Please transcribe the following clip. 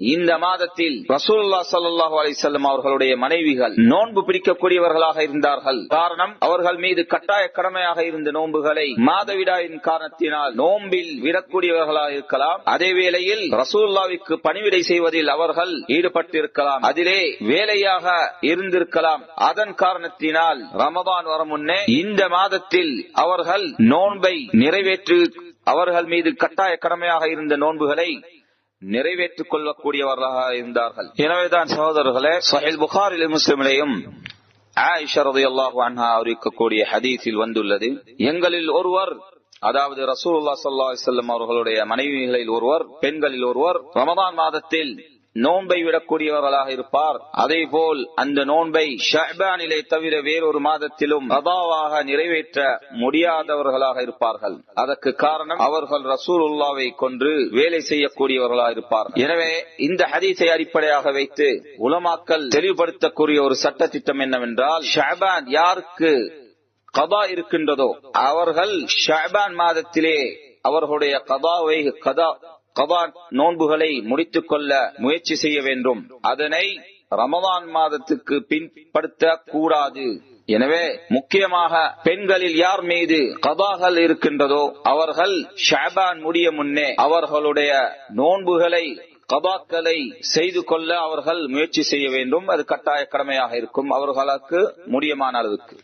இந்த மாதத்தில் ரசூல்லா சல்லாஹூ அலிசல்லம் அவர்களுடைய மனைவிகள் நோன்பு பிடிக்கக்கூடியவர்களாக இருந்தார்கள். காரணம் அவர்கள் மீது கட்டாய கடமையாக இருந்த நோன்புகளை மாதவிடாயின் காரணத்தினால் நோன்பில் விடக்கூடியவர்களாக இருக்கலாம். அதே வேளையில் ரசூல்லாவிற்கு பணிவிடை செய்வதில் அவர்கள் ஈடுபட்டிருக்கலாம். அதிலே வேலையாக இருந்திருக்கலாம். அதன் காரணத்தினால் ரமபான் வர முன்னே இந்த மாதத்தில் அவர்கள் நோன்பை நிறைவேற்று அவர்கள் மீது கட்டாய கடமையாக இருந்த நோன்புகளை நிறைவேற்றிக் கொள்ளக்கூடியவர்களாக இருந்தார்கள். எனவேதான் சகோதரர்களே சஹில் புகாரில் முஸ்லிமிலையும் அறிவிக்கக்கூடிய ஹதீஸில் வந்துள்ளது. எங்களில் ஒருவர் அதாவது ரசூல்லா சல்லா செல்லம் அவர்களுடைய மனைவிகளில் ஒருவர் பெண்களில் ஒருவர் ரமதான் மாதத்தில் நோன்பை விடக்கூடியவர்களாக இருப்பார். அதே போல் அந்த நோன்பை ஷஹ்பானிலே தவிர வேறொரு மாதத்திலும் ரதாவாக நிறைவேற்ற முடியாதவர்களாக இருப்பார்கள். அதற்கு காரணம் அவர்கள் ரசூலுல்லாவை கொன்று வேலை செய்யக்கூடியவர்களாக இருப்பார் எனவே இந்த ஹதீஸை அடிப்படையாக வைத்து உலமாக்கல் தெளிவுபடுத்தக்கூடிய ஒரு சட்ட திட்டம் என்னவென்றால் ஷஹ்பான் யாருக்கு கதா இருக்கின்றதோ அவர்கள் ஷஹ்பான் மாதத்திலே அவர்களுடைய கதாவை கதா கபாட் நோன்புகளை முடித்துக் கொள்ள முயற்சி செய்ய வேண்டும். அதனை ரமதான் மாதத்துக்கு பின்படுத்த கூடாது எனவே முக்கியமாக பெண்களில் யார் மீது கதாகள் இருக்கின்றதோ அவர்கள் ஷாபான் முடிய முன்னே அவர்களுடைய நோன்புகளை கபாக்களை செய்து கொள்ள அவர்கள் முயற்சி செய்ய வேண்டும். அது கட்டாய கடமையாக இருக்கும். அவர்களுக்கு முடியமான அளவுக்கு.